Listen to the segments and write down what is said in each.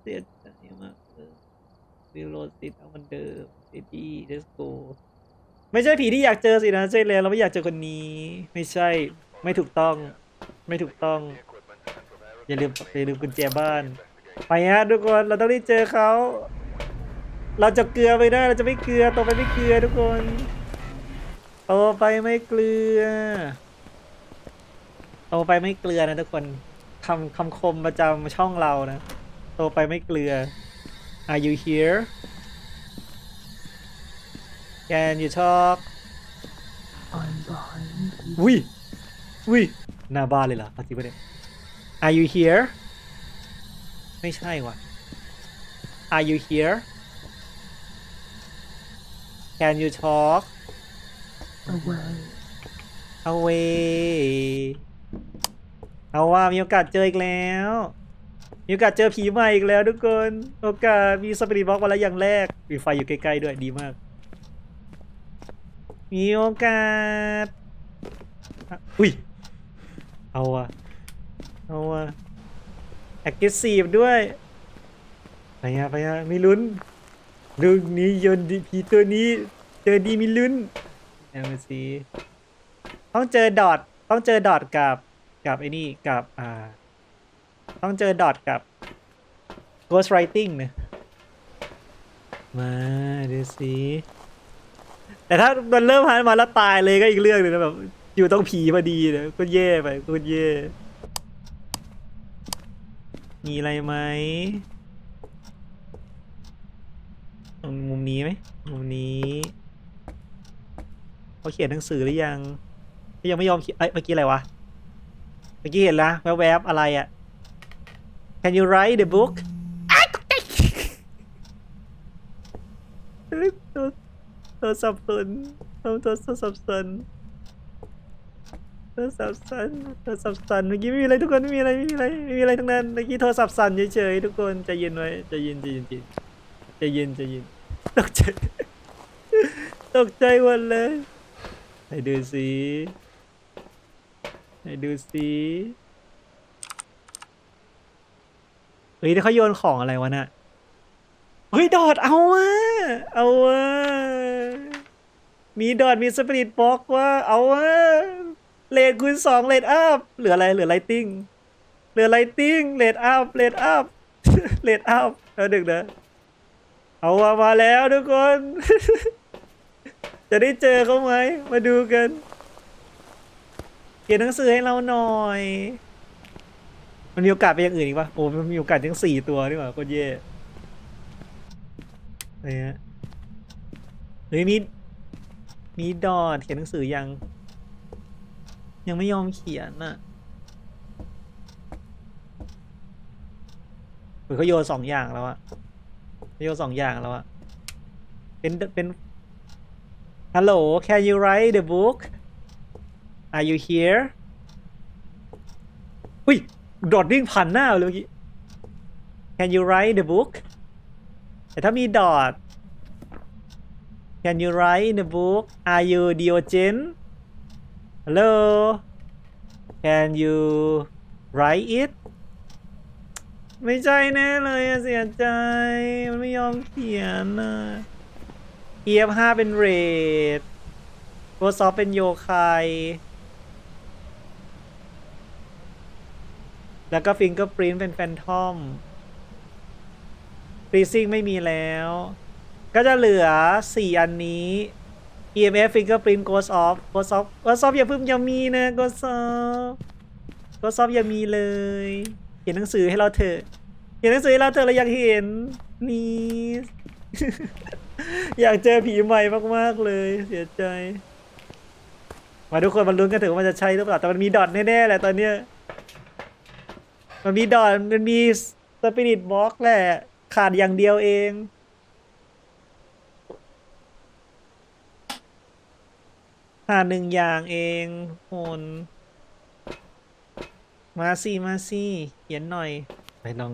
เสียใจมากเลยวิโรสิตเอามันเดิมเอดี้เดสโกไม่ใช่ผีที่อยากเจอสินะใช่แล้วเราไม่อยากเจอคนนี้ ไม่ใช่ไม่ถูกต้อง ไม่ถูกต้อง อย่าลืมอย่าลืมกุญแจบ้าน ไปฮะทุกคนเราต้องได้เจอเขาเราจะเกลือไปได้เราจะไม่เกลือต่อไปไม่เกลือทุกคนต่อไปไม่เกลือต่อไปไม่เกลือนะทุกคนคำคำคมประจำช่องเรานะ ต่อไปไม่เกลือ Are you here Can you talk I'm behind you. อุ้ยอุ้ยหน้าบ้านเลยเหรอเอาจริงปะเนี่ย Are you here ไม่ใช่ว่ะ Are you here Can you talk Away. away เอาว่ามีโอกาสเจออีกแล้ว มีโอกาสเจอผีใหม่อีกแล้วทุกคน โอกาสมีสปิริตบล็อกมาแล้วอย่างแรก มีไฟอยู่ใกล้ๆด้วยดีมาก มีโอกาสอะอุ้ย เอาว่ะเอาว่ะ aggressive ด้วยไปฮะไปฮะมีลุ้นเรื่องนี้ยนต์ดีผีตัวนี้ เจอดีมีลุ้นเอามาสิต้องเจอดอทต้องเจอดอทกับกับไอ้นี่กับอ่า ต้องเจอดอทกับ ghost writing เนะมาดูสิแต่ถ้ามันเริ่มหันมาแล้วตายเลยก็อีกเรื่องหนึงนะแบบ อยู่ต้องผีพอดีนะก็แย่ไปก็แย่ มีอะไรไหมตรงมุมนี้ไหมมุมนี้เขาเขียนหนังสือหรือยังยังไม่ยอมเขียนเอ้ยเมื่อกี้อะไรวะ เมื่อกี้เห็นละแวบๆอะไรอะ Can you write the book อ้ายตกใจตัวตัวสับสนตัวตัวสับสนตัวสับสนตัวสับสนเมื่อกี้ไม่มีอะไรทุกคนไม่มีอะไรไม่มีอะไรไม่มีอะไรทั้งนั้นเมื่อกี้โทรศัพท์สั่นเฉยๆทุกคนใจเย็นไว้ใจเย็นใจเย็นใจเย็นใจเย็นตกใจตกใจหมดเลยให้ดูสิให้ดูสิ เฮ้ยเขาโยนของอะไรวะน่ะเฮ้ยดอดเอาวะเอาวะมีดอดมีสปิริตบ็อกว่าเอาวะเลดคูณสองเลดอัพเหลืออะไรเหลือไลติ้งเหลือไลติ้งเลดอัพเลดอัพเลดอัพแล้วดึกนะเอาวะมาแล้วทุกคน จะได้เจอเขาไหมมาดูกันเขียนหนังสือให้เราหน่อย มันมีโอกาสไปอย่างอื่นอีกปะโอ้มันมีโอกาสถึงสี่ตัวนี่หว่าโคตรเย่อะไรฮะเฮ้ยมีมีดอทเขียนหนังสือยัง ยังไม่ยอมเขียนน่ะเหมือนเขาโยนสองอย่างแล้วอะโยนสองอย่างแล้วอะเป็นเป็น Hello can you write the book Are you here อุ้ย โดดวิ่งผ่านหน้าเลยเมื่อกี้ Can you write the book แต่ถ้ามีดอท Can you write the book Are you Diogen Hello Can you write it ไม่ใช่แน่เลยอะเสียใจ มันไม่ยอมเขียนนะ EF5 เป็นเรดโ o ซอฟเป็นโยคาย แล้วก็ฟิงเกอร์ปรินเป็นแฟนทอมฟรีซิ่งไม่มีแล้ว ก็จะเหลือ 4 อันนี้ EMF fingerprint goes off goes off goes off อย่าเพิ่งอย่ามีนะ goes off goes off อย่ามีเลย เขียนหนังสือให้เราเถอะ เขียนหนังสือให้เราเถอะเราอยากเห็นนี่อยากเจอผีใหม่มาก ๆ เลย เสียใจ มาทุกคนมาลุ้นกันถอะว่ามันจะใช่หรือเปล่าแต่มันมีดอทแน่ ๆ แหละตอนเนี้ย มันมีดอทมันมีสปิริตบ็อกแหละ ขาดอย่างเดียวเอง ขาดหนึ่งอย่างเองโอนมาสิมาสิเขียนหน่อยไปลอง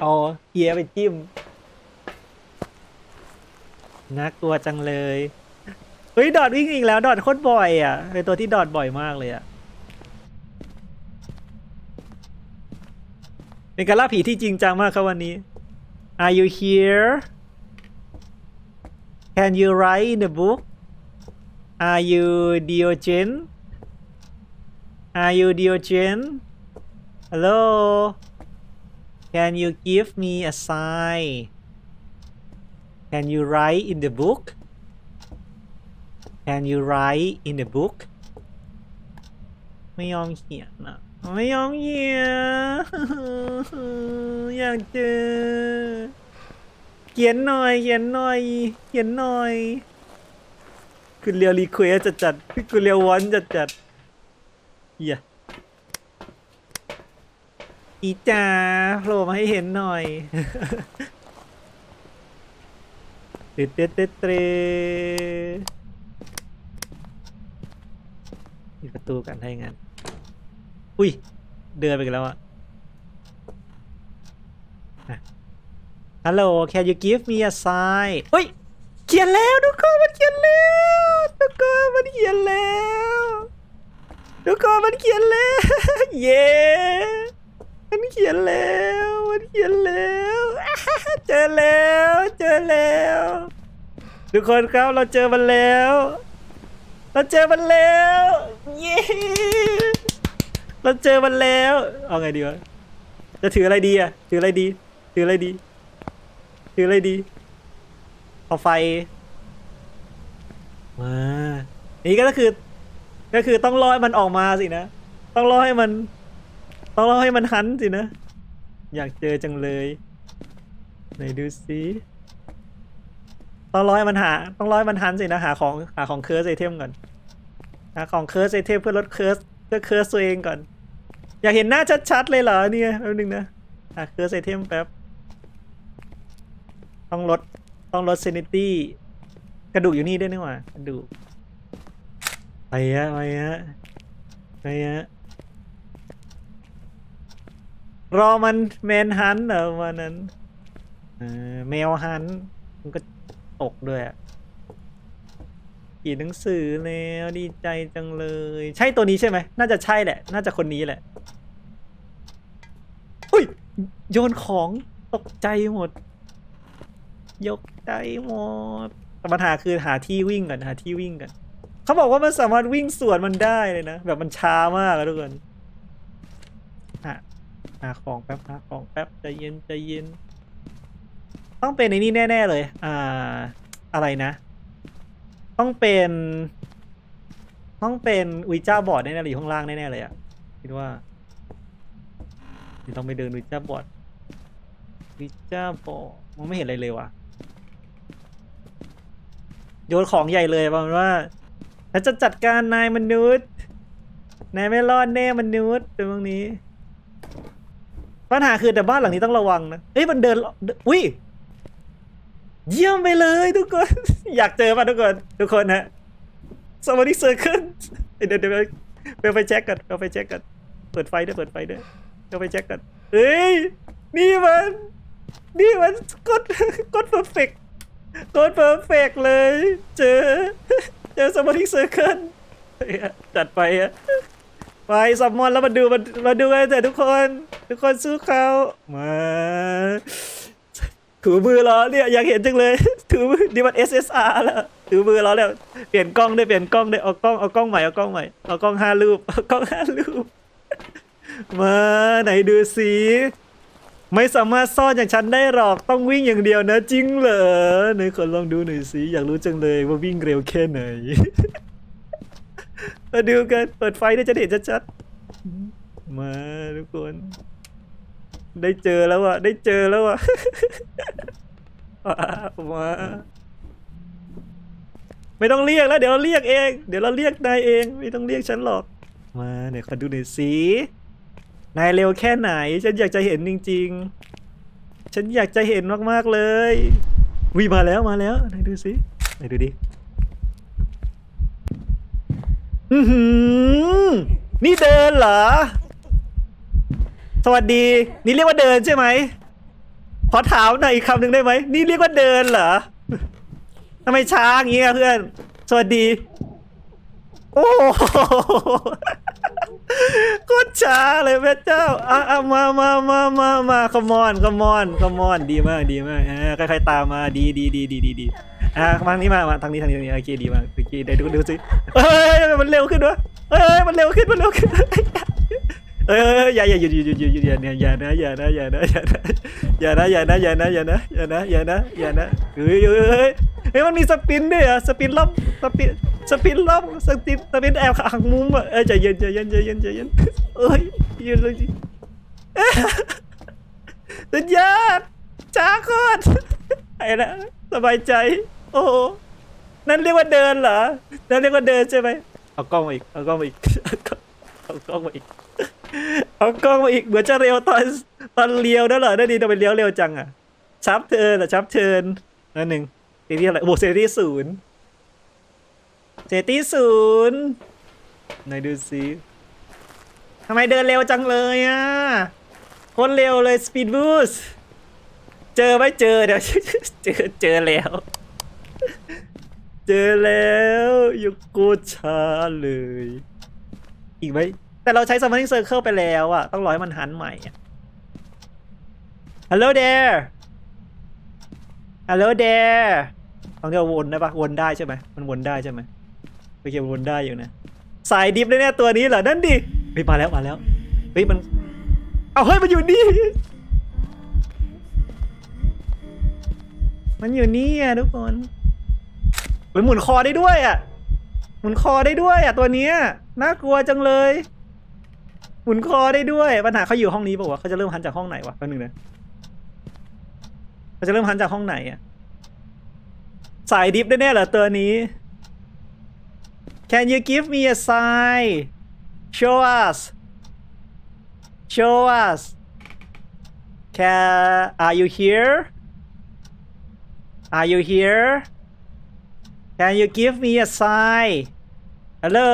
เอาเฮียไปจิ้มน่ากลัวจังเลย เฮ้ย ดอดวิ่งอีกแล้ว ดอดโคตรบ่อยอะ เป็นตัวที่ดอดบ่อยมากเลยอะ เป็นการล่าผีที่จริงจังมากครับวันนี้ Are you here Can you write in the book Are you Diogen Are you Diogen Hello Can you give me a sign Can you write in the book Can you write in the book ไม่ยอมเขียนนะไม่ยอมเขียนอยากเจอ เขียนหน่อย เขียนหน่อย เขียนหน่อย คุณเรียวรีเควสจะจัดคุณเรียววอนจะจัดเฮียอีจ๋าโผล่มาให้เห็นหน่อยเด็ดเด็ดเด็ดเตรมี ประตูกันให้งั้น อุ้ย เดินไปกันแล้วอะอะฮัลโหล can you give me a sign เฮ้ย เขียนแล้วทุกคนมันเขียนแล้วทุกคนมันเขียนแล้วทุกคนมันเขียนแล้ว เย้มันเขียนแล้ว มันเขียนแล้ว เจอแล้ว เจอแล้ว ทุกคนครับเราเจอมันแล้ว เราเจอมันแล้วเย้เราเจอมันแล้ว เอาไงดีวะจะถืออะไรดีอะถืออะไรดี ถืออะไรดี ถืออะไรดีเอาไฟมานี่ก็คือ ก็คือต้องรอให้มันออกมาสินะ ต้องรอให้มัน ต้องรอให้มันหันสินะ อยากเจอจังเลย ไหนดูสิ ต้องร้อให้มันหา ต้องร้อให้มันหันสินะหาของหาของเคิร์สไอเทมก่อนหาของเคิร์สไอเทมเพื่อลดเคิร์สเพื่อเคิร์สตัวเองก่อน อยากเห็นหน้าชัดๆเลยเหรอเนี่ยแป๊บนึงนะหาเคิร์สไอเทมแป๊บต้องลดต้องลดเซนิตี้กระดูกอยู่นี่ด้วยนี่หว่ากระดูกไปฮะไปฮะไปฮะรอมันแมนฮันเหรอวันนั้นเออแมวฮันมันก็ ตกด้วยอะเขียนหนังสือแล้วดีใจจังเลย ใช่ตัวนี้ใช่ไหมน่าจะใช่แหละ น่าจะคนนี้แหละอุ้ยโยนของตกใจหมด ยกใจหมดแต่ปัญหาคือหาที่วิ่งก่อนหาที่วิ่งกันเขาบอกว่ามันสามารถวิ่งสวนมันได้เลยนะ แบบมันช้ามากอะทุกคนหาหาของแป๊บหาของแป๊บใจเย็นใจเย็น ต้องเป็นในนี่แน่ ๆ เลย อ่า อะไรนะ ต้องเป็น ต้องเป็นวิจ้าบอร์ดแน่ๆเลยอยู่ข้างล่างแน่ๆเลยอะคิดว่าเดี๋ยวต้องไปเดินวิจ้าบอร์ดวิจ้าบอร์ดมองไม่เห็นอะไรเลยว่ะโยนของใหญ่เลยประมาณว่าฉันจะจัดการนายมนุษย์ นายไม่รอดแน่มนุษย์ตรงนี้ ปัญหาคือแต่บ้านหลังนี้ต้องระวังนะเอ้ยมันเดิน อุ้ย เยี่ยมไปเลยทุกคน อยากเจอป่ะทุกคน ทุกคนฮะสวัสดีเซอร์เคิลเดี๋ยวเดี๋ยวไปไปเช็คกันเอาไปเช็คกัน เปิดไฟด้วยเปิดไฟด้วยเอาไปเช็คกันเฮ้ย นี่มัน นี่มันกดกดเพอร์เฟกกดเพอร์เฟกเลย เจอ เจอสมาธิเซอร์เคิลจัดไปอะไปสัมมอนแล้วมาดูมามาดูกันเถอะทุกคน ทุกคนสู้เขามา ถูมือล้อเนี่ยอยากเห็นจังเลยถูมือนี่มัน SSR แล้วถูมือล้อแล้วเปลี่ยนกล้องได้เปลี่ยนกล้องได้เอากล้องเอากล้องใหม่เอากล้องใหม่เอากล้องห้ารูปเอากล้องห้ารูปมาไหนดูสิไม่สามารถซ่อนอย่างฉันได้หรอกต้องวิ่งอย่างเดียวนะจริงเหรอไหนขอลองดูหน่อยสิอยากรู้จังเลยว่าวิ่งเร็วแค่ไหนมาดูกันเปิดไฟได้จะเห็นชัดๆมาทุกคน ได้เจอแล้วอะได้เจอแล้วอะมาไม่ต้องเรียกแล้ว เดี๋ยวเราเรียกเอง เดี๋ยวเราเรียกนายเอง ไม่ต้องเรียกฉันหรอก มาเดี๋ยวขอดูหน่อยสินายเร็วแค่ไหน ฉันอยากจะเห็นจริง ๆ ฉันอยากจะเห็นมากๆเลยวิมาแล้วมาแล้วนายดูสินายดูดิอือหือนี่เดินเหรอ สวัสดี นี่เรียกว่าเดินใช่ไหมขอถามหน่อยอีกคำหนึ่งได้ไหมนี่เรียกว่าเดินเหรอทำไมช้าอย่างเงี้ยเพื่อน สวัสดี โอ้โหโคตรช้าเลยพระเจ้าอะอะมามามามามาขมอนขมอนขมอนดีมากดีมากอ่าใครๆตามมาดีดีดีดีดีดีอะมาทางนี้มามาทางนี้ทางนี้ทางนี้โอเคดีมากโอเคเดี๋ยวดูดูสิเฮ้ยมันเร็วขึ้นวะเฮ้ยมันเร็วขึ้นมันเร็วขึ้น เอ้ยอย่าอย่าหยุดหยุดหยุดหยุดหยุดอย่าอย่านะอย่านะอย่านะอย่านะอย่านะอย่านะอย่านะอย่านะอย่านะอย่านะอย่านะเฮ้ยเฮ้ยเฮ้ยเฮ้ยมันมีสปินด้วยอะสปินรอบสปินสปินรอบสปินสปินแอบหักมุมอะเอ้ยใจเย็นใจเย็นใจเย็นใจเย็นเอ้ยยืนเลยจิสุดยอดช้าโคตรไอ้ละสบายใจ โอ้โหนั่นเรียกว่าเดินเหรอนั่นเรียกว่าเดินใช่ไหมเอากล้องมาอีกเอากล้องมาอีกเอากล้องมาอีก เอากล้องมาอีกเหมือนจะเร็วตอนตอนเลี้ยวนั่นเหรอนั่นดีทำไมเลี้ยวเร็วจังอะชับเทินอะชับเทินนั่นหนึ่งเซตี้อะไรโอ้เซตี้ศูนย์เซตี้ศูนย์ไหนดูสิทำไมเดินเร็วจังเลยอะคนเร็วเลยสปีดบูสเจอไหม่เจอเดี๋ยวเจอเจอแล้ว เจอแล้วอยุโกช้าเลย อีกไหม แต่เราใช้ summoning circle ไปแล้วอะต้องรอให้มันหันใหม่อะ Hello there Hello there ต้องเรียกว่าวนได้ปะวนได้ใช่ไหมมันวนได้ใช่ไหมโอเคมันวนได้อยู่นะ สายดิฟเลยเนี่ยตัวนี้เหรอ นั่นดิเฮ้ยมาแล้วมาแล้วเฮ้ยมัน เอาเฮ้ยมันอยู่นี่ มันอยู่นี่อะทุกคนเฮ้ยหมุนคอได้ด้วยอะหมุนคอได้ด้วยอะตัวเนี้ยน่ากลัวจังเลย หมุนคอได้ด้วย ปัญหาเขาอยู่ห้องนี้ป่าวะเขาจะเริ่มหันจากห้องไหนวะแป๊บนึงนะเขาจะเริ่มหันจากห้องไหนอะสายดิฟแน่ๆเหรอตัวนี้ Can you give me a sign Show us Show us Can Are you here Are you here Can you give me a sign Hello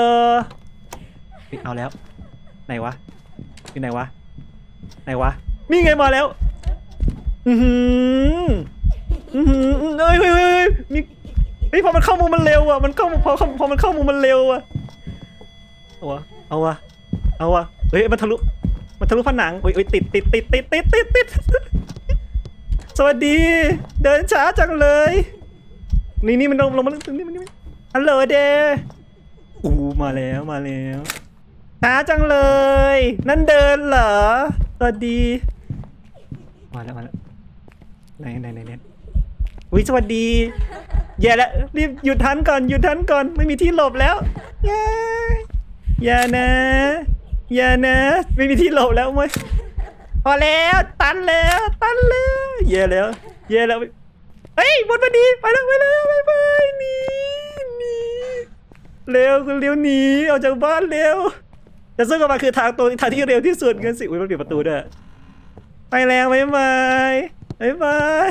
เฮ้ยเอาแล้ว ไหนวะอยู่ไหนวะไหนวะนี่ไงมาแล้ว อือหืออือหือเอ้ยเฮ้ยเฮ้ยเฮ้ยมีเฮ้ยพอมันเข้ามุมมันเร็วอะมันเข้าพอพอมันเข้ามุมมันเร็วอะเอาวะเอาวะเอาวะเฮ้ยมันทะลุมันทะลุผนังโอ้ยโอ้ยติดติดติดติดติดติดติดสวัสดี เดินช้าจังเลย นี่นี่มันลงลงมาตรงนี้มันนี่ฮัลโหลเดอู้มาแล้วมาแล้ว ช้าจังเลย นั่นเดินเหรอสวัสดี มาแล้วมาแล้วไหนไหนไหนไหนอุ้ยสวัสดี แย่แล้วรีบหยุดทันก่อนหยุดทันก่อนไม่มีที่หลบแล้วแย่อย่านะ อย่านะ ไม่มีที่หลบแล้วมั้ยพอแล้วตันแล้วตันแล้วแย่แล้วแย่แล้วเฮ้ยบนพอดีไปแล้วไปแล้วไปไปหนีหนีเร็วคุณเร็วหนีออกจากบ้านเร็ว แต่ซึ่งออกมาคือทางตรงทางที่เร็วที่สุดเงินสิอุ้ยมันปิดประตูด้วยไปแล้วบ๊ายบายบ๊ายบาย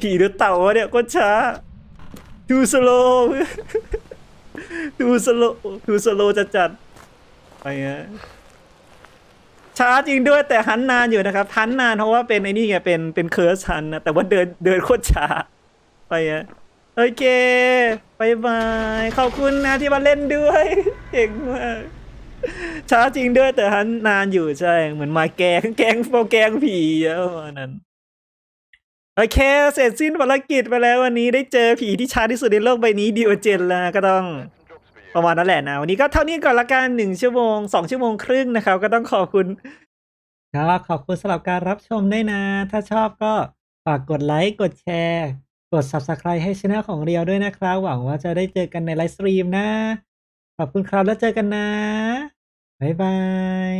ผีหรือเต่าวะเนี่ยก็ช้า too slow too slow too slow จะจัดไปฮะช้าจริงด้วยแต่หันนานอยู่นะครับหันนานเพราะว่าเป็นไอ้นี่ไงเป็นเป็นเคิร์สหันนะแต่ว่าเดินเดินโคตรช้าไปฮะ โอเคบายบาย ขอบคุณนะที่มาเล่นด้วย เก่งมาก ช้าจริงด้วยแต่ฮันนานอยู่ใช่ เหมือนมาแกงแกงโปรแกงผีอะประมาณนั้น โอเค เสร็จสิ้นภารกิจไปแล้ววันนี้ได้เจอผีที่ช้าที่สุดในโลกใบนี้ดีโอเจนแล้วก็ต้องประมาณนั้นแหละนะ วันนี้ก็เท่านี้ก่อนละกันหนึ่งชั่วโมงสองชั่วโมงครึ่งนะครับ ก็ต้องขอบคุณครับขอบคุณสำหรับการรับชมด้วยนะ ถ้าชอบก็ฝากกดไลค์กดแชร์ กด Subscribe ให้ช่องของเรียวด้วยนะครับ หวังว่าจะได้เจอกันในไลฟ์สตรีมนะ ขอบคุณครับแล้วเจอกันนะ บ๊ายบาย